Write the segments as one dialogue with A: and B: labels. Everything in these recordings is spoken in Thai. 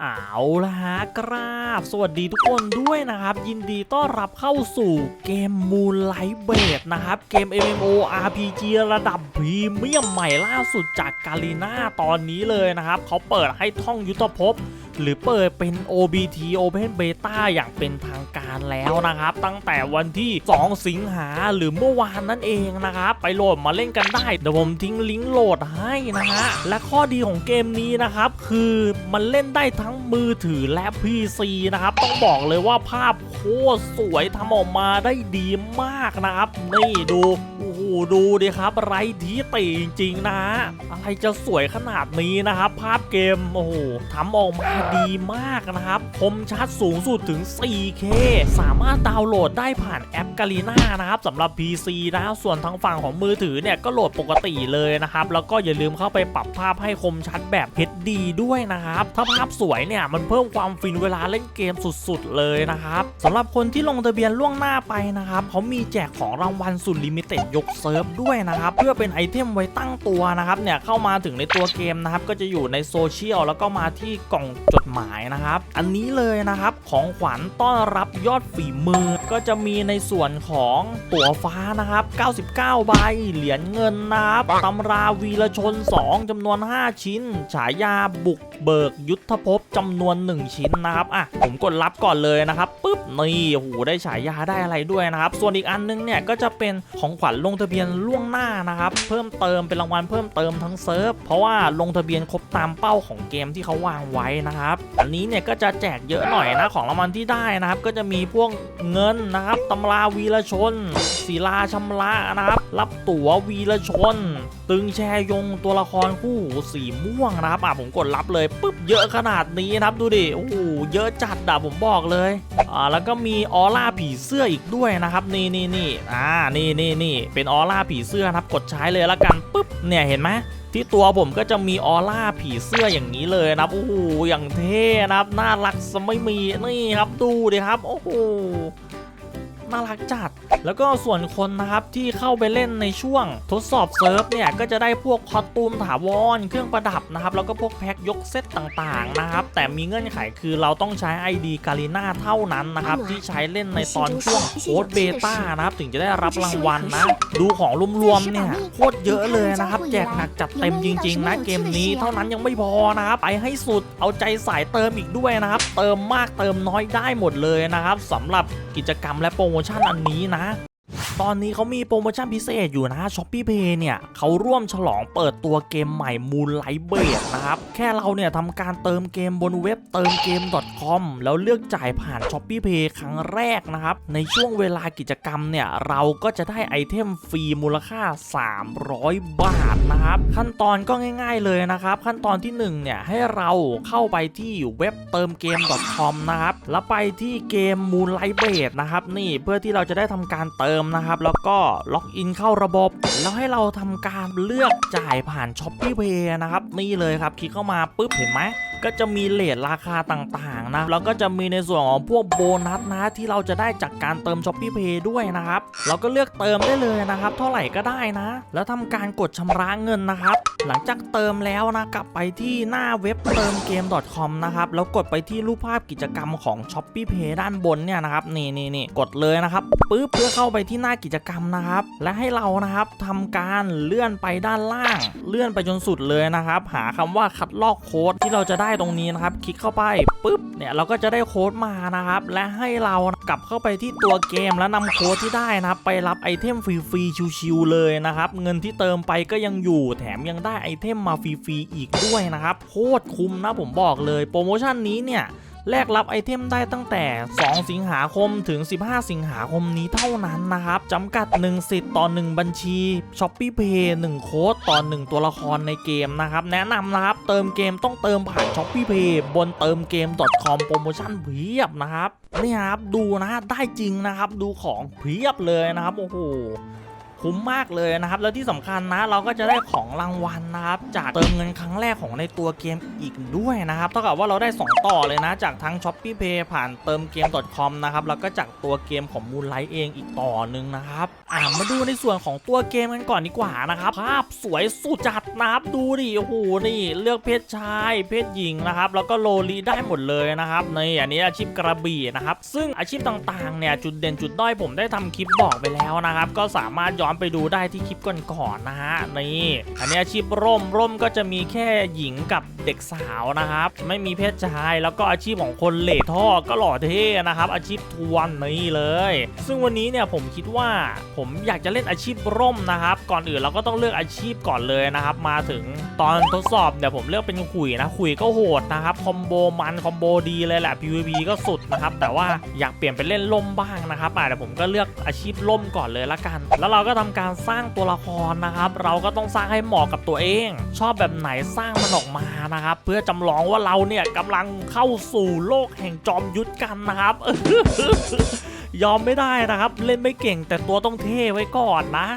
A: เอาละฮะกราบ สวัสดีทุกคนด้วยนะครับ ยินดีต้อนรับเข้าสู่เกมมูนไลท์เบดนะครับ เกม MMO RPG ระดับพรีเมียมใหม่ล่าสุดจากกาลีนาตอนนี้เลยนะครับ เขาเปิดให้ท่องยุทธภพ หรือเปิดเป็น OBT Open Beta อย่างเป็นทางการแล้วนะครับ ตั้งแต่วันที่ 2 สิงหาหรือเมื่อวานนั่นเองนะครับ ไปโหลดมาเล่นกันได้ เดี๋ยวผมทิ้งลิงก์โหลดให้นะฮะ และข้อดีของเกมนี้นะครับ คือมันเล่นได้ทั้งมือถือและ PC นะครับ ต้องบอกเลยว่าภาพโคตรสวยทำออกมาได้ดีมากนะครับ นี่ดูโอ้โหดูดิครับ ไรที่ติจริงๆนะ อะไรจะสวยขนาดนี้นะครับ ภาพ เกม โอ้โหทำออกมาดีมากนะครับ คมชัดสูงสุดถึง 4K สามารถดาวน์โหลดได้ผ่านแอปกาลีน่านะครับสำหรับ PC นะส่วนทางฝั่งของมือถือเนี่ยก็โหลดปกติเลยนะครับ แล้วก็อย่าลืมเข้าไปปรับภาพให้คมชัดแบบ HD ด้วยนะครับ ถ้าภาพสวยเนี่ยมันเพิ่มความฟินเวลาเล่นเกมสุดๆเลยนะครับสำหรับคนที่ลงทะเบียนล่วงหน้าไปนะครับเขามีแจกของรางวัลสุดลิมิเต็ดยกเซิร์ฟด้วยนะครับ เพื่อเป็นไอเทมไว้ตั้งตัวนะครับเนี่ยเข้ามาถึงในตัวเกมนะครับก็จะอยู่ในโซเชียลแล้วก็มาที่กล่องจดหมายนะครับ อันนี้เลยนะครับ ของขวัญต้อนรับยอดฝีมือ ก็จะมีในส่วนของตั๋วฟ้านะครับ 99 ใบ เหรียญเงินนะครับตำราวีรชน 2จำนวน 5 ชิ้น ฉายาบุกเบิกยุทธภพจำนวน 1 ชิ้นนะครับ อะ ผมกดรับก่อนเลยนะครับปุ๊บนี่โอ้โหได้ฉายาได้อะไรด้วยนะครับ ส่วนอีกอันนึงเนี่ยก็จะเป็นของขวัญลงทะเบียนล่วงหน้านะครับ เพิ่มเติมเป็นรางวัลเพิ่มเติมทั้งเซิร์ฟเพราะว่าลงทะเบียนครบตามเป้าของเกมที่เขาวางไว้นะครับ อันนี้เนี่ยก็จะจะแจกเยอะหน่อยนะของรางวัลที่ได้นะครับ ก็จะมีพวกเงินนะครับตำราวีรชนศิลาชำระนะครับ รับตั๋ววีรชน ตึงแชยงตัวละครคู่สีม่วงนะครับอะผมกดรับเลยปุ๊บเยอะขนาดนี้นะครับดูดิโอ้โหเยอะจัดอะผมบอกเลยอ่าแล้วก็มีออร่าผีเสื้ออีกด้วยนะครับนี่นี่นี่อ่านี่นี่นี่เป็นออร่าผีเสื้อนะครับกดใช้เลยละกันปุ๊บเนี่ยเห็นไหม ที่ตัวผมก็จะมีออร่าผีเสื้ออย่างนี้เลยนะครับโอ้โหอย่างเท่นะครับน่ารักสไม่มีนี่ครับดูดิครับโอ้โห น่ารักจัด แล้วก็ส่วนคนนะครับที่เข้าไปเล่นในช่วงทดสอบเซิร์ฟเนี่ยก็จะได้พวกคอสตูมถาวรเครื่องประดับนะครับแล้วก็พวกแพ็คยกเซตต่างๆนะครับแต่มีเงื่อนไขคือเราต้องใช้ ID กาลิน่าเท่านั้นนะครับที่ใช้เล่นในตอนช่วงโค้ดเบต้านะครับถึงจะได้รับรางวัลนะ ดูของรวมๆเนี่ยโคตรเยอะเลยนะครับแจกหนักจัดเต็มจริงๆนะเกมนี้เท่านั้นยังไม่พอนะครับไปให้สุดเอาใจสายเติมอีกด้วยนะครับ เติมมากเติมน้อยได้หมดเลยนะครับสำหรับกิจกรรมและโปรโมชั่นอันนี้นะ ตอนนี้เขามีโปรโมชั่นพิเศษอยู่นะ s h o p e e Pay เนี่ยเขาร่วมฉลองเปิดตัวเกมใหม่ Moonlight b a d นะครับ แค่เราเนี่ยทำการเติมเกมบนเว็บเติมเกม .com แล้วเลือกจ่ายผ่าน s h o p e e Pay ครั้งแรกนะครับ ในช่วงเวลากิจกรรมเนี่ย เราก็จะได้ไอเทมฟรีมูลค่า 300 บาทนะครับ ขั้นตอนก็ง่ายๆเลยนะครับ ขั้นตอนที่ 1 เนี่ย ให้เราเข้าไปที่เว็บเติมเกม .com นะครับแล้วไปที่เกม Moonlight b a d นะครับนี่เพื่อที่เราจะได้ทำการเติมนะครับ แล้วก็ล็อกอินเข้าระบบ แล้วให้เราทำการเลือกจ่ายผ่าน s h o p e e Pay นะครับ นี่เลยครับ คลิกเข้ามาปุ๊บเห็นไหม ก็จะมีเลทราคาต่างๆนะแล้วก็จะมีในส่วนของพวกโบนัสนะที่เราจะได้จากการเติม s h o p e e Pay ด้วยนะครับเราก็เลือกเติมได้เลยนะครับ เท่าไหร่ก็ได้นะ แล้วทำการกดชำระเงินนะครับ หลังจากเติมแล้วนะกลับไปที่หน้าเว็บเติมเกม .com นะครับแล้วกดไปที่รูปภาพกิจกรรมของ s h o p e e Pay ด้านบนเนี่ยนะครับนี่นี่นี่กดเลยนะครับปึ๊บเพื่อเข้าไปที่หน้ากิจกรรมนะครับ และให้เรานะครับทำการเลื่อนไปด้านล่าง เลื่อนไปจนสุดเลยนะครับ หาคำว่าคัดลอกโค้ดที่เราจะได้ตรงนี้นะครับ คลิกเข้าไปปุ๊บเนี่ยเราก็จะได้โค้ดมานะครับ และให้เรากลับเข้าไปที่ตัวเกมแล้วนำโค้ดที่ได้นะครับ ไปรับไอเทมฟรีๆชิวๆเลยนะครับ เงินที่เติมไปก็ยังอยู่แถมยังได้ไอเทมมาฟรีๆอีกด้วยนะครับโคตรคุ้มนะผมบอกเลยโปรโมชั่นนี้เนี่ย แลกรับไอเทมได้ตั้งแต่ 2 สิงหาคมถึง 15 สิงหาคมนี้เท่านั้นนะครับจำกัด 1 สิทธิ์ต่อ 1 บัญชี s h o p e e Pay 1โค้ดต่อ 1 ตัวละครในเกมนะครับ แนะนำนะครับ เติมเกมต้องเติมผ่าน s h o p e e Pay บนเติมเกม .com โปรโมชั่นเพียบนะครับนี่ครับดูนะได้จริงนะครับ ดูของเพียบเลยนะครับ โอ้โห คุ้มมากเลยนะครับ แล้วที่สำคัญนะเราก็จะได้ของรางวัลนะครับ จากเติมเงินครั้งแรกของในตัวเกมอีกด้วยนะครับ เท่ากับว่าเราได้ 2 ต่อเลยนะ จากทั้ง s h o p e e Pay ผ่านเติมเกม .com นะครับ แล้วก็จากตัวเกมของ Moonlight เองอีกต่อหนึ่งนะครับ อ่ามาดูในส่วนของตัวเกมกันก่อนดีกว่านะครับ ภาพสวยสุดจัดนะครับ ดูดิโอ้โหนี่เลือกเพศชาย เพศหญิงนะครับ แล้วก็โลลีได้หมดเลยนะครับในอันนี้อาชีพกระบี่นะครับ ซึ่งอาชีพต่างๆเนี่ยจุดเด่นจุดด้อยผมได้ทำคลิปบอกไปแล้วนะครับ ก็สามารถย้อนไปดูได้ที่คลิปก่อนๆนะฮะนี่อันนี้อาชีพร่มร่มก็จะมีแค่หญิงกับ เด็กสาวนะครับ ไม่มีเพศชายแล้วก็อาชีพของคนเหล่ท่อก็หล่อเท่นะครับ อาชีพทวนนี่เลย ซึ่งวันนี้เนี่ยผมคิดว่าผมอยากจะเล่นอาชีพร่มนะครับ ก่อนอื่นเราก็ต้องเลือกอาชีพก่อนเลยนะครับ มาถึงตอนทดสอบเดี๋ยวผมเลือกเป็นขุยนะขุยก็โหดนะครับคอมโบมันคอมโบดีเลยแหละ PVP ก็สุดนะครับ แต่ว่าอยากเปลี่ยนไปเล่นล่มบ้างนะครับอะเดี๋ยวผมก็เลือกอาชีพล่มก่อนเลยละกัน แล้วเราก็ทำการสร้างตัวละครนะครับ เราก็ต้องสร้างให้เหมาะกับตัวเอง ชอบแบบไหนสร้างมันออกมานะครับ เพื่อจำลองว่าเราเนี่ยกำลังเข้าสู่โลกแห่งจอมยุทธกันนะครับยอมไม่ได้นะครับ เล่นไม่เก่งแต่ตัวต้องเท่ไว้ก่อนนะ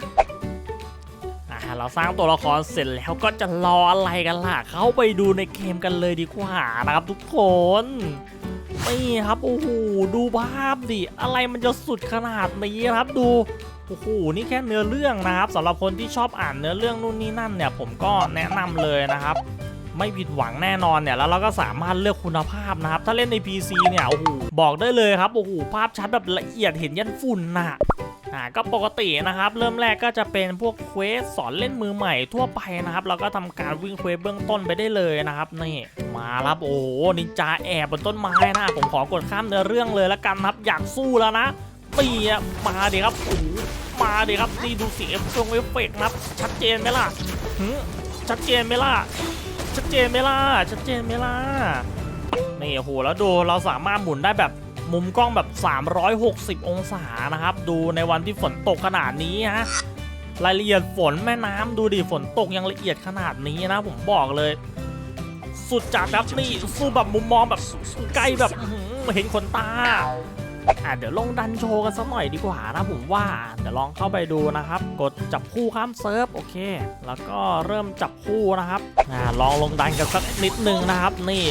A: เราสร้างตัวละครเสร็จแล้วก็จะรออะไรกันล่ะ เข้าไปดูในเกมกันเลยดีกว่านะครับทุกคนนี่ครับโอ้โหดูภาพดิอะไรมันจะสุดขนาดนี้ครับดูโอ้โหนี่แค่เนื้อเรื่องนะครับสำหรับคนที่ชอบอ่านเนื้อเรื่องนู่นนี่นั่นเนี่ย ผมก็แนะนำเลยนะครับ ไม่ผิดหวังแน่นอนเนี่ย แล้วเราก็สามารถเลือกคุณภาพนะครับ ถ้าเล่นใน PC เนี่ยโอ้โหบอกได้เลยครับโอ้โหภาพชัดแบบละเอียดเห็นยันฝุ่นนะอ่าก็ปกตินะครับ เริ่มแรกก็จะเป็นพวกเควสสอนเล่นมือใหม่ทั่วไปนะครับ เราก็ทำการวิ่งเควสเบื้องต้นไปได้เลยนะครับนี่มาแล้วโอ้โหนินจาแอบบนต้นไม้นะผมขอกดข้ามเนื้อเรื่องเลยละกันครับอยากสู้แล้วนะปีมาดิครับโอ้มาดิครับนี่ดูเสียงเอฟเฟกต์นะครับชัดเจนไหมล่ะหึชัดเจนไหมล่ะ ชัดเจนไหมล่ะชัดเจนไหมล่ะนี่โหแล้วดูเราสามารถหมุนได้แบบมุมกล้องแบบ 360 องศานะครับ ดูในวันที่ฝนตกขนาดนี้ฮะรายละเอียดฝนแม่น้ำดูดิฝนตกยังละเอียดขนาดนี้นะ ผมบอกเลย สุดจัดครับนี่สู้แบบมุมมองแบบไกล้แบบเห็นขนตา อะเดี๋ยวลงดันโชว์กันสักหน่อยดีกว่านะผมว่า เดี๋ยวลองเข้าไปดูนะครับ กดจับคู่ข้ามเซิร์ฟโอเค แล้วก็เริ่มจับคู่นะครับอ่าลองลงดันกันสักนิดนึงนะครับ นี่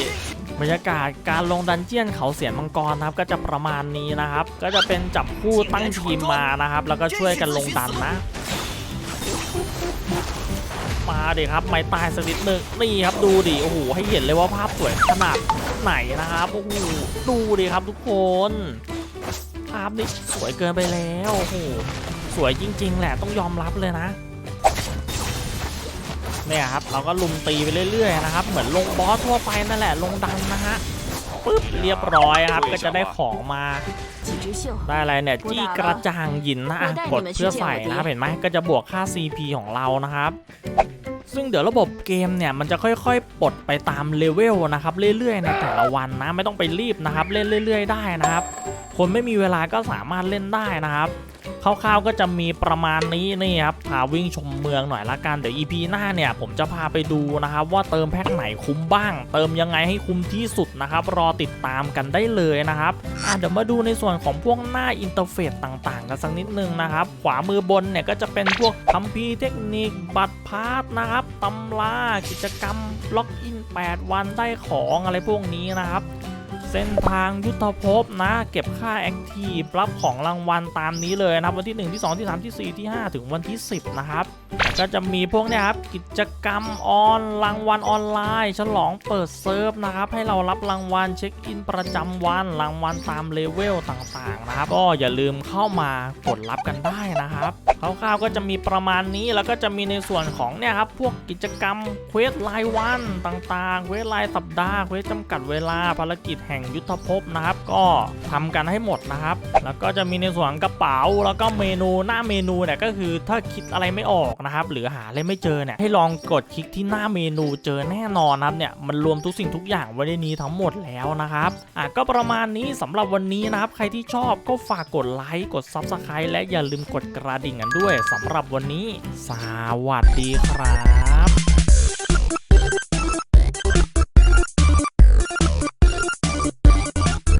A: บรรยากาศการลงดันเจียนเขาเสียนมังกรนะครับ ก็จะประมาณนี้นะครับ ก็จะเป็นจับคู่ตั้งทีมมานะครับ แล้วก็ช่วยกันลงดันนะมาดิครับไม้ตายสักนิดนึงนี่ครับดูดิโอ้โหให้เห็นเลยว่าภาพสวยขนาดไหนนะครับโอ้โหดูดิครับทุกคน ภาพนี่สวยเกินไปแล้วโอ้โหสวยจริง ๆ แหละต้องยอมรับเลยนะเนี่ยครับเราก็ลุมตีไปเรื่อยๆนะครับ เหมือนลงบอสทั่วไปนั่นแหละลงดันนะฮะปึ๊บเรียบร้อยครับก็จะได้ของมาได้อะไรเนี่ยจี้กระจ่างหินนะกดเพื่อใส่นะเห็นไหมก็จะบวกค่า CP ของเรานะครับ ซึ่งเดี๋ยวระบบเกมเนี่ยมันจะค่อยๆปลดไปตามเลเวลนะครับเรื่อยๆในแต่ละวันนะไม่ต้องไปรีบนะครับ เล่นเรื่อย ๆ ได้นะครับ คนไม่มีเวลาก็สามารถเล่นได้นะครับคร่าวๆก็จะมีประมาณนี้นี่ครับพาวิ่งชมเมืองหน่อยละกันเดี๋ยว EP หน้าเนี่ยผมจะพาไปดูนะครับว่าเติมแพ็คไหนคุ้มบ้าง เติมยังไงให้คุ้มที่สุดนะครับ รอติดตามกันได้เลยนะครับเดี๋ยวมาดูในส่วนของพวกหน้าอินเทอร์เฟซต่างๆ กันสักนิดนึงนะครับ ขวามือบนเนี่ยก็จะเป็นพวกคัมภีร์เทคนิคบัตรพาร์ทนะครับตำรากิจกรรมล็อกอิน 8 วันได้ของอะไรพวกนี้นะครับ เส้นทางยุทธภพนะ เก็บค่าแอคทีฟรับของรางวัลตามนี้เลยนะครับ วันที่ 1 ที่ 2 ที่ 3 ที่ 4 ที่ 5 ถึงวันที่ 10 นะครับ ก็จะมีพวกเนี้ยครับ กิจกรรมออนรางวัลออนไลน์ ฉลองเปิดเซิร์ฟนะครับ ให้เรารับรางวัลเช็คอินประจำวันรางวัลตามเลเวลต่างๆนะครับ ก็อย่าลืมเข้ามากดรับกันได้นะครับคร่าวๆก็จะมีประมาณนี้แล้วก็จะมีในส่วนของเนี่ยครับพวกกิจกรรมเควสรายวันต่างๆเควสรายสัปดาห์เควสจำกัดเวลาภารกิจแห่งยุทธภพนะครับ ก็ทำกันให้หมดนะครับ แล้วก็จะมีในส่วนกระเป๋าแล้วก็เมนูหน้าเมนูเนี่ยก็คือถ้าคิดอะไรไม่ออกนะครับ หรือหาอะไรไม่เจอเนี่ยให้ลองกดคลิกที่หน้าเมนูเจอแน่นอนครับเนี่ยมันรวมทุกสิ่งทุกอย่างไว้ในนี้ทั้งหมดแล้วนะครับอะก็ประมาณนี้สำหรับวันนี้นะครับ ใครที่ชอบก็ฝากกดไลค์กด Subscribe และอย่าลืมกดกระดิ่งกันด้วยสำหรับวันนี้ สวัสดีครับ